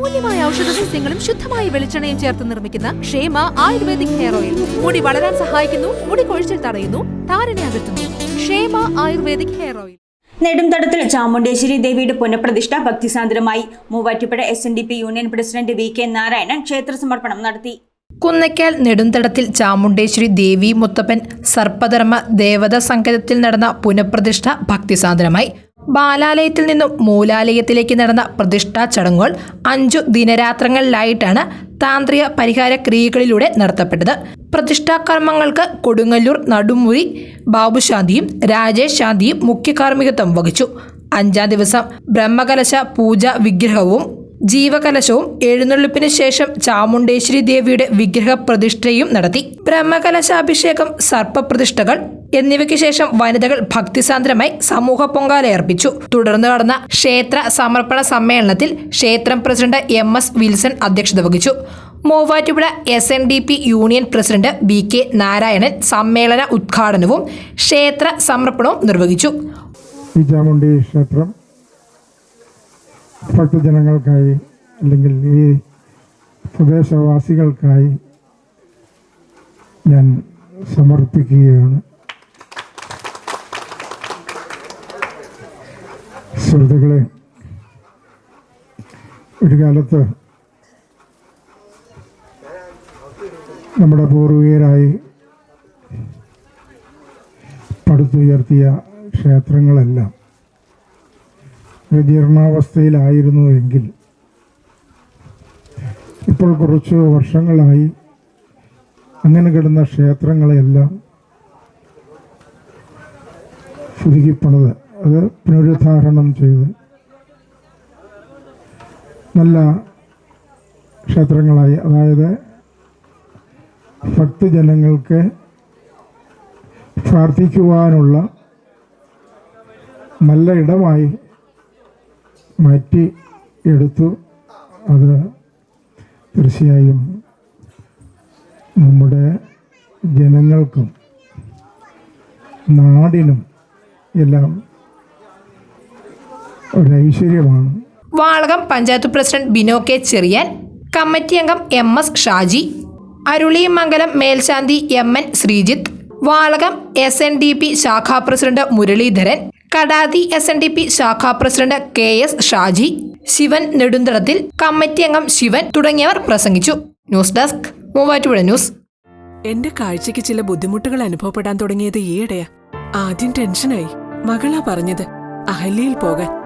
മൂല്യമായ ഔഷധ സസ്യങ്ങളും ശുദ്ധമായ വെളിച്ചെണ്ണയും ചേർത്ത് നിർമ്മിക്കുന്ന ക്ഷേമ ആയുർവേദിക് ഹെയർ ഓയിൽ. മുടി വളരാൻ സഹായിക്കുന്നു മുടി കൊഴിച്ചിൽ തടയുന്നു താരനെ അകറ്റുന്നു. Kshema ayurvedic hair oil. Nedumthadathil Chamundeshwari ദേവിയുടെ പുനഃപ്രതിഷ്ഠ ഭക്തിസാന്ദ്രമായി Muvattupuzha S N D P union president V K Narayanan ക്ഷേത്ര സമർപ്പണം നടത്തി. കുന്നയ്ക്കാൽ നെടുന്തടത്തിൽ ചാമുണ്ടേശ്വരി ദേവി മുത്തപ്പൻ സർപ്പധർമ്മ ദേവത സങ്കേതത്തിൽ നടന്ന പുനഃപ്രതിഷ്ഠ ഭക്തിസാന്ദ്രമായി ബാലാലയത്തിൽ നിന്നും മൂലാലയത്തിലേക്ക് നടന്ന പ്രതിഷ്ഠാ ചടങ്ങുകൾ അഞ്ചു ദിനരാത്രങ്ങളിലായിട്ടാണ് താന്ത്രിക പരിഹാര ക്രിയകളിലൂടെ നടത്തപ്പെട്ടത്. പ്രതിഷ്ഠാ കർമ്മങ്ങൾക്ക് കൊടുങ്ങല്ലൂർ നടുമുറി ബാബുശാന്തിയും രാജേഷ് ശാന്തിയും മുഖ്യ കാർമ്മികത്വം വഹിച്ചു. അഞ്ചാം ദിവസം ബ്രഹ്മകലശ പൂജ വിഗ്രഹവും ജീവകലശവും എഴുന്നള്ളിപ്പിന് ശേഷം ചാമുണ്ടേശ്വരി ദേവിയുടെ വിഗ്രഹ പ്രതിഷ്ഠയും നടത്തി. ബ്രഹ്മകലശാഭിഷേകം സർപ്പപ്രതിഷ്ഠകൾ എന്നിവയ്ക്ക് ശേഷം വനിതകൾ ഭക്തിസാന്ദ്രമായി സമൂഹ പൊങ്കാലയർപ്പിച്ചു തുടർന്ന് നടന്ന ക്ഷേത്ര സമർപ്പണ സമ്മേളനത്തിൽ ക്ഷേത്രം പ്രസിഡന്റ് എം എസ് വിൽസൺ അധ്യക്ഷത വഹിച്ചു. Muvattupuzha S N D P union president B K Narayanan സമ്മേളന ഉദ്ഘാടനവും ക്ഷേത്ര സമർപ്പണവും നിർവഹിച്ചു. ചാമുണ്ഡി ക്ഷേത്രം ഭക്തജനങ്ങൾക്കായി അല്ലെങ്കിൽ ഈ പ്രദേശവാസികൾക്കായി ഞാൻ സമർപ്പിക്കുകയാണ്. സുഹൃത്തുക്കളെ ഒരു കാലത്ത് നമ്മുടെ പൂർവികരായി പടുത്തുയർത്തിയ ക്ഷേത്രങ്ങളെല്ലാം ഒരു ജീർണാവസ്ഥയിലായിരുന്നുവെങ്കിൽ ഇപ്പോൾ കുറച്ച് വർഷങ്ങളായി അങ്ങനെ കിടന്ന ക്ഷേത്രങ്ങളെല്ലാം പുതുക്കിപ്പണിത് അത് പുനരുദ്ധാരണം ചെയ്ത് നല്ല ക്ഷേത്രങ്ങളായി. അതായത് ഭക്തജനങ്ങൾക്ക് പ്രാർത്ഥിക്കുവാനുള്ള നല്ല ഇടമായി മാറ്റി എടുത്തു. അത് തീർച്ചയായും നമ്മുടെ ജനങ്ങൾക്കും നാടിനും എല്ലാം ഒരു ഐശ്വര്യമാണ്. Valakam panchayat president Bino K Cherian committee അംഗം എം എസ് ഷാജി അരുളിമംഗലം മേൽശാന്തി M N Sreejith Valakam S N D P ശാഖാ president Muraleedharan Kadathi S N D P ശാഖാ president K S Shaji Sivan നെടുന്തടത്തിൽ committee അംഗം ശിവൻ തുടങ്ങിയവർ പ്രസംഗിച്ചു. News desk Muvattupuzha news. എന്റെ കാഴ്ചക്ക് ചില ബുദ്ധിമുട്ടുകൾ അനുഭവപ്പെടാൻ തുടങ്ങിയത് ഈയിടെയാ. ആദ്യം ടെൻഷനായി. മകളാ പറഞ്ഞത് അഹല്യയിൽ പോകാൻ.